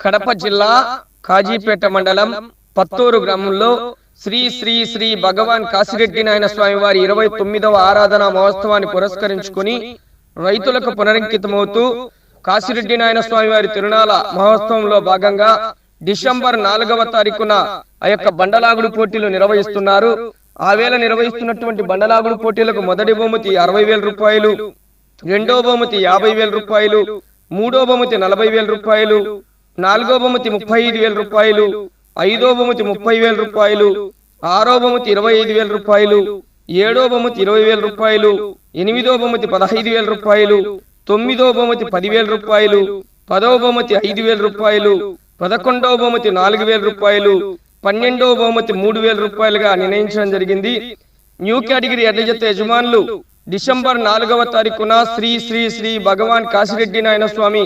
కడప జిల్లా కాజీపేట మండలం పత్తూరు గ్రామంలో శ్రీ శ్రీ శ్రీ భగవాన్ కాశిరెడ్డి నాయన స్వామి వారి ఇరవై తొమ్మిదవ ఆరాధన మహోత్సవాన్ని పురస్కరించుకుని రైతులకు పునరంకితమవుతూ కాశిరెడ్డి నాయన స్వామి వారి తిరునాళ మహోత్సవంలో భాగంగా డిసెంబర్ నాలుగవ తారీఖున ఆ యొక్క బండలాగుడు పోటీలు నిర్వహిస్తున్నారు. ఆ వేళ నిర్వహిస్తున్నటువంటి బండలాగుడు పోటీలకు మొదటి బహుమతి అరవై వేల రూపాయలు రెండో బహుమతి యాభై వేల రూపాయలు మూడో బహుమతి నలభై వేల రూపాయలు నాలుగో బహుమతి ముప్పై ఐదు వేల రూపాయలు ఐదో బహుమతి ముప్పై వేల రూపాయలు ఆరో బహుమతి ఇరవై ఐదు వేల రూపాయలు ఏడో బహుమతి ఇరవై వేల రూపాయలు ఎనిమిదో బహుమతి పదహైదు వేల రూపాయలు తొమ్మిదో బహుమతి పదివేల రూపాయలు పదో బహుమతి ఐదు వేల రూపాయలు పదకొండవ బహుమతి నాలుగు వేల రూపాయలు పన్నెండవ బహుమతి మూడు వేల రూపాయలుగా నిర్ణయించడం జరిగింది. న్యూ కేటగిరీ ఎడ్లజత యజమానులు డిసెంబర్ నాలుగవ తారీఖున శ్రీ శ్రీ శ్రీ భగవాన్ కాశిరెడ్డి నాయన స్వామి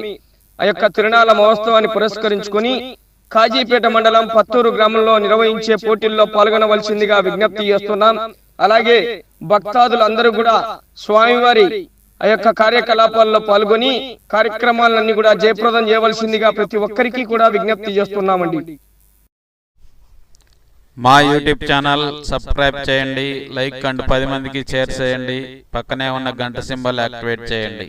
ఆ యొక్క తిరునాళ మహోత్సవాన్ని పురస్కరించుకుని కాజీపేట మండలం పత్తూరు గ్రామంలో నిర్వహించే పోటీల్లో పాల్గొనవలసిందిగా విజ్ఞప్తి చేస్తున్నాం. అలాగే భక్తాదులందరూ కూడా స్వామివారి ఆ యొక్క కార్యకలాపాల్లో పాల్గొని కార్యక్రమాలన్నీ కూడా జయప్రదం చేయవలసిందిగా ప్రతి ఒక్కరికి కూడా విజ్ఞప్తి చేస్తున్నామండి. మా యూట్యూబ్ ఛానల్ సబ్స్క్రైబ్ చేయండి లైక్ అండ్ పది మందికి షేర్ చేయండి పక్కనే ఉన్న గంట సింబల్ యాక్టివేట్ చేయండి.